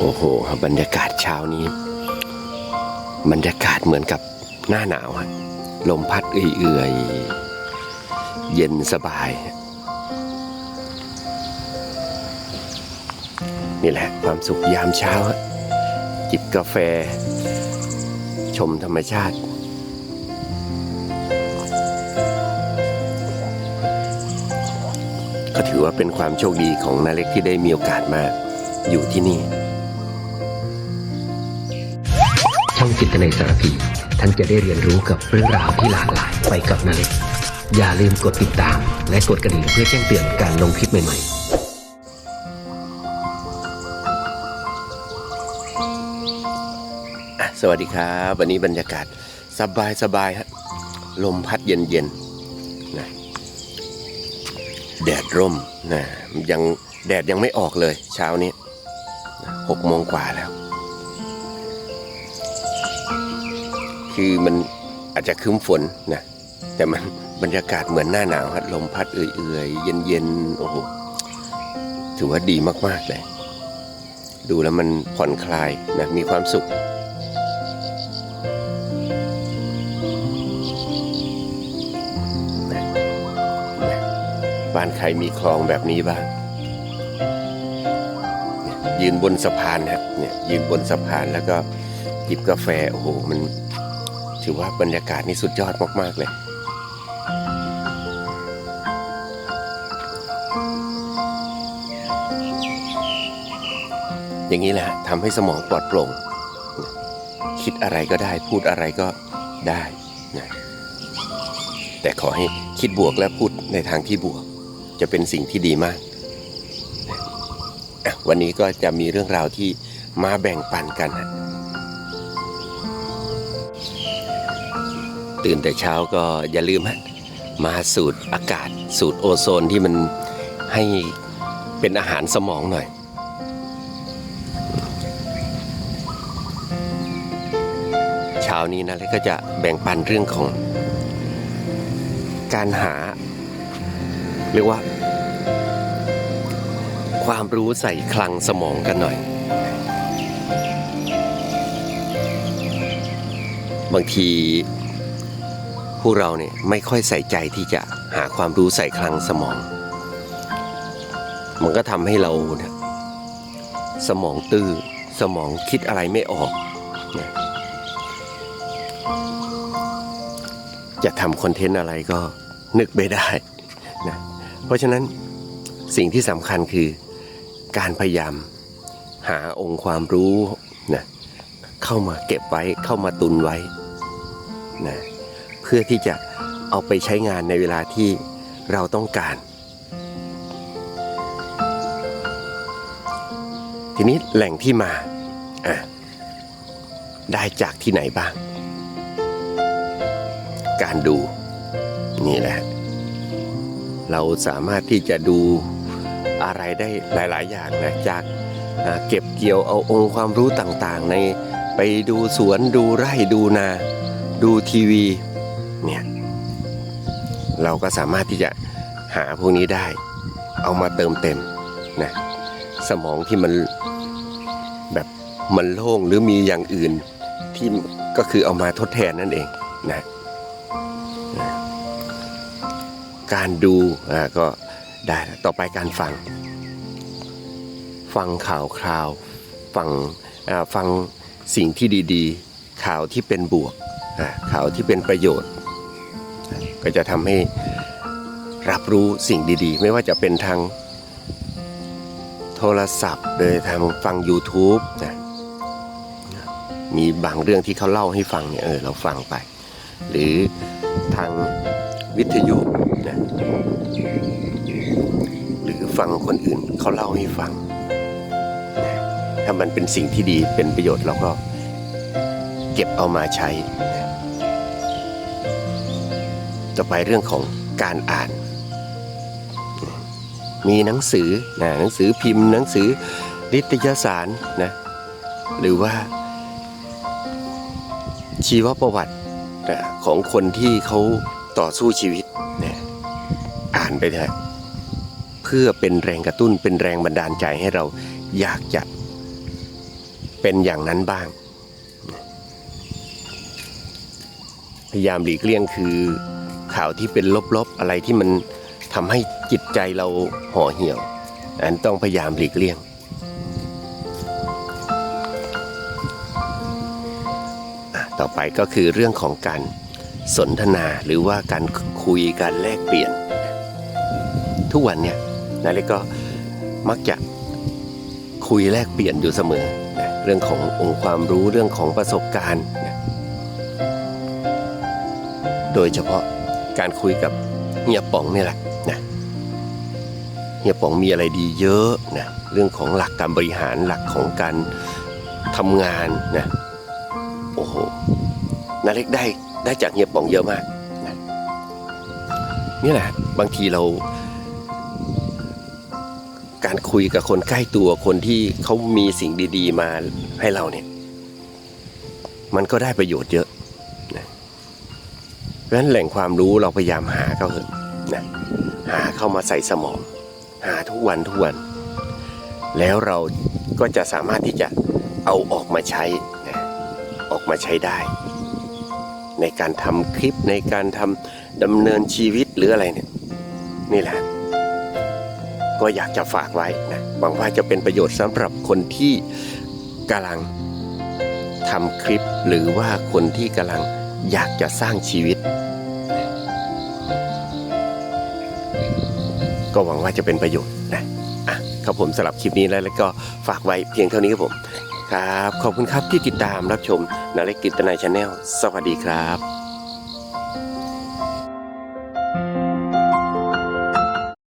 โอ้โห บรรยากาศเช้านี้ บรรยากาศเหมือนกับหน้าหนาวอะลมพัดเอื่อยๆ เย็นสบาย นี่แหละความสุขยามเช้า จิบกาแฟ ชมธรรมชาติ ก็ถือว่าเป็นความโชคดีของนาเล็กที่ได้มีโอกาสมาอยู่ที่นี่ จิตในสารพีท่านจะได้เรียนรู้กับเรื่องราวที่หลากหลายไปกับนาเล็กอย่าลืมกดติดตาม และกดกระดิ่งเพื่อแจ้งเตือนการลงคลิปใหม่ ๆสวัสดีครับ วันนี้บรรยากาศสบายสบายฮะลมพัดเย็นเย็นๆนะแดดร่มนะยังแดดยังไม่ออกเลยเช้านี้หกโมงกว่าแล้ว คือมันอาจจะครึ้มฝนนะแต่มันบรรยากาศเหมือนหน้าหนาวครับลมพัดเอื่อยๆเย็นๆโอ้โหถือว่าดีมากๆเลย ดูแล้วมันผ่อนคลายนะมีความสุขบ้านใครมีคลองแบบนี้บ้างยยืนบนสะพานครับเนี่ยยืนบนสะพานแล้วก็จิบกาแฟ โอ้โห มัน ถือว่าบรรยากาศนี่สุดยอดมาก ๆ เลยอย่างนี้แหละทำให้สมองปลอดโปร่ง คิดอะไรก็ได้พูดอะไรก็ได้นะแต่ขอให้คิดบวกและพูดในทางที่บวก จะเป็นสิ่งที่ดีมาก วันนี้ก็จะมีเรื่องราวที่มาแบ่งปันกันฮะ ตื่นแต่เช้าก็อย่าลืมฮะมาสูดอากาศ สูดโอโซนที่มันให้เป็นอาหารสมองหน่อย เช้านี้นะแล้วก็จะแบ่งปันเรื่องของ การหา เรียกว่า ความรู้ใส่คลังสมองกันหน่อย บางที พวกเราเนี่ยไม่ค่อยใส่ใจที่จะหาความรู้ใส่คลังสมอง มันก็ทำให้เราเนี่ยสมองตื้อสมองคิดอะไรไม่ออกนะจะทำคอนเทนต์อะไรก็นึกไม่ได้นะเพราะฉะนั้นสิ่งที่สำคัญคือการพยายามหาองค์ความรู้นะเข้ามาเก็บไว้เข้ามาตุนไว้นะ พื่อที่จะเอาไปใช้งานในเวลาที่เราต้องการ ทีนี้แหล่งที่มาได้จากที่ไหนบ้าง การดูนี่แหละ เราสามารถที่จะดูอะไรได้หลาย ๆ อย่างนะจากเก็บเกี่ยวเอาองค์ความรู้ต่าง ๆ ในไปดูสวนดูไร่ดูนา ดูทีวี เนี่ยเราก็สามารถที่จะหาพวกนี้ได้ เอามาเติมเต็มนะสมองที่มันแบบมันโล่งหรือมีอย่างอื่นที่ก็คือเอามาทดแทนนั่นเองนะการดูอ่าก็ได้ต่อไปการฟัง ฟังข่าวคราว ฟังอ่าฟังสิ่งที่ดีๆ ข่าวที่เป็นบวกอ่าข่าวที่เป็นประโยชน์ ก็จะทำให้รับรู้สิ่งดีๆ ไม่ว่าจะเป็นทางโทรศัพท์โดยทางฟัง YouTube นะมีบางเรื่องที่เขาเล่าให้ฟังเนี่ยเออเราฟังไป หรือทางวิทยุนะหรือฟังคนอื่นเขาเล่าให้ฟัง ถ้ามันเป็นสิ่งที่ดีเป็นประโยชน์เราก็เก็บเอามาใช้ ต่อไปเรื่องของการอ่าน มีหนังสือนะหนังสือพิมพ์ หนังสือนิตยสารนะหรือว่า ชีวประวัตินะของคนที่เขาต่อสู้ชีวิตนะอ่านไปเถอะเพื่อเป็นแรงกระตุ้นเป็นแรงบันดาลใจให้เราอยากจะเป็นอย่างนั้นบ้าง พยายามหลีกเลี่ยงคือ ข่าวที่เป็นลบๆอะไรที่มันทำให้จิตใจเราห่อเหี่ยว อันต้องพยายามหลีกเลี่ยง ต่อไปก็คือเรื่องของการสนทนาหรือว่าการคุยการแลกเปลี่ยน ทุกวันเนี่ยนาเล็กก็มักจะคุยแลกเปลี่ยนอยู่เสมอนะเรื่องขององค์ความรู้เรื่องของประสบการณ์นะโดยเฉพาะ การคุยกับเฮียป๋องนี่แหละนะเฮียป๋องมีอะไรดีเยอะนะเรื่องของหลักการบริหารหลักของการทำงานนะโอ้โหนาเล็กได้ได้จากเฮียป๋องเยอะมากนะนี่แหละบางทีเรา การคุยกับคนใกล้ตัวคนที่เขามีสิ่งดี ๆ มาให้เราเนี่ย มันก็ได้ประโยชน์เยอะนะ เพราะฉะนั้นแหล่งความรู้เราพยายามหาเขาเถอะนะหาเข้ามาใส่สมอง หาทุกวันทุกวัน แล้วเราก็จะสามารถที่จะเอาออกมาใช้นะออกมาใช้ได้ ในการทำคลิปในการทำดำเนินชีวิตหรืออะไรเนี่ยนี่แหละ ก็อยากจะฝากไว้นะหวังว่าจะเป็นประโยชน์สำหรับคนที่กำลังทำคลิปหรือว่าคนที่กำลัง อยากจะสร้างชีวิต ก็หวังว่าจะเป็นประโยชน์นะอะครับผมสำหรับคลิปนี้แล้วแล้วก็ฝากไว้เพียงเท่านี้ครับผม ครับ ขอบคุณครับที่ติดตามรับชมนาเล็กกิตนายชาแนลสวัสดีครับ